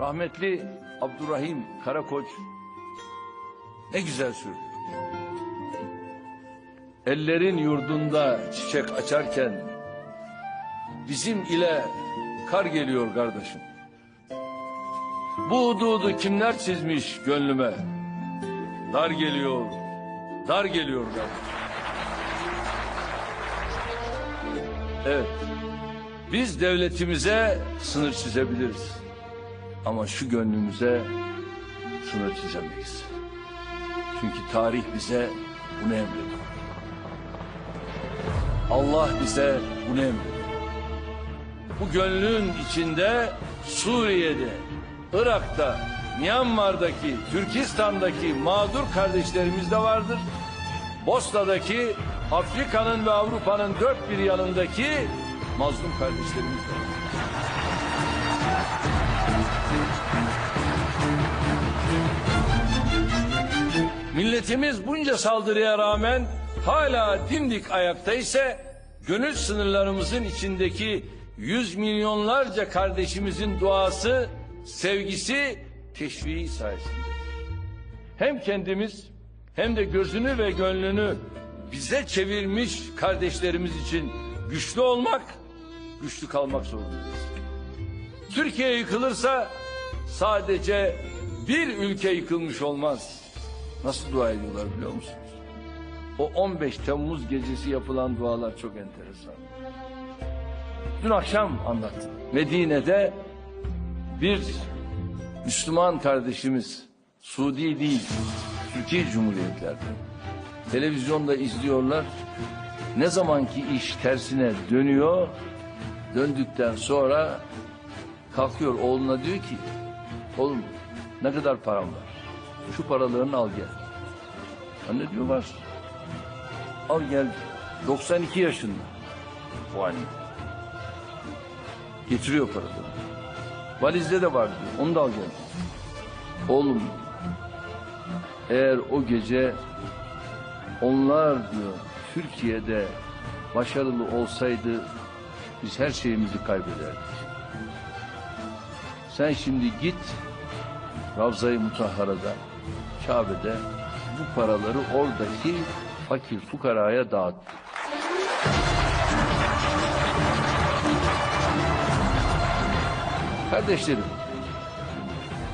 Rahmetli Abdurrahim Karakoç ne güzel söylüyor. Ellerin yurdunda çiçek açarken bizim ile kar geliyor kardeşim. Bu hududu kimler çizmiş gönlüme? Dar geliyor, dar geliyor kardeşim. Evet, biz devletimize sınır çizebiliriz. Ama şu gönlümüze sınır çizemeyiz. Çünkü tarih bize bunu emrediyor. Allah bize bunu emrediyor. Bu gönlün içinde Suriye'de, Irak'ta, Myanmar'daki, Türkistan'daki mağdur kardeşlerimiz de vardır. Bosna'daki, Afrika'nın ve Avrupa'nın dört bir yanındaki mazlum kardeşlerimiz de var. Milletimiz bunca saldırıya rağmen hala dimdik ayakta ise gönül sınırlarımızın içindeki yüz milyonlarca kardeşimizin duası, sevgisi, teşviği sayesinde. Hem kendimiz hem de gözünü ve gönlünü bize çevirmiş kardeşlerimiz için güçlü olmak, güçlü kalmak zorundayız. Türkiye yıkılırsa sadece bir ülke yıkılmış olmaz. Nasıl dua ediyorlar biliyor musunuz? O 15 Temmuz gecesi yapılan dualar çok enteresan. Dün akşam anlattım. Medine'de bir Müslüman kardeşimiz Suudi değil, Türkiye Cumhuriyetler'de televizyonda izliyorlar. Ne zamanki iş tersine dönüyor, döndükten sonra kalkıyor oğluna diyor ki, oğlum ne kadar param var? Şu paralarını al gel. Anne diyor var. Al gel. 92 yaşında. Bu anne. Getiriyor paraları. Valizde de var diyor. Onu da al gel. Oğlum eğer o gece onlar diyor Türkiye'de başarılı olsaydı biz her şeyimizi kaybederdik. Sen şimdi git Ravza-i Mutahhara'da, Kabe'de bu paraları oradaki fakir fukaraya dağıt. Kardeşlerim,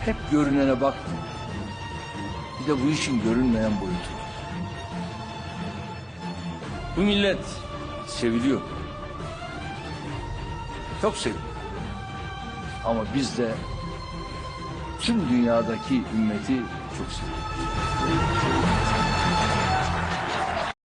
hep görünene bak. Bir de bu işin görünmeyen boyutu var. Bu millet seviliyor. Çok seviliyor. Ama biz de tüm dünyadaki ümmeti çok seviyoruz.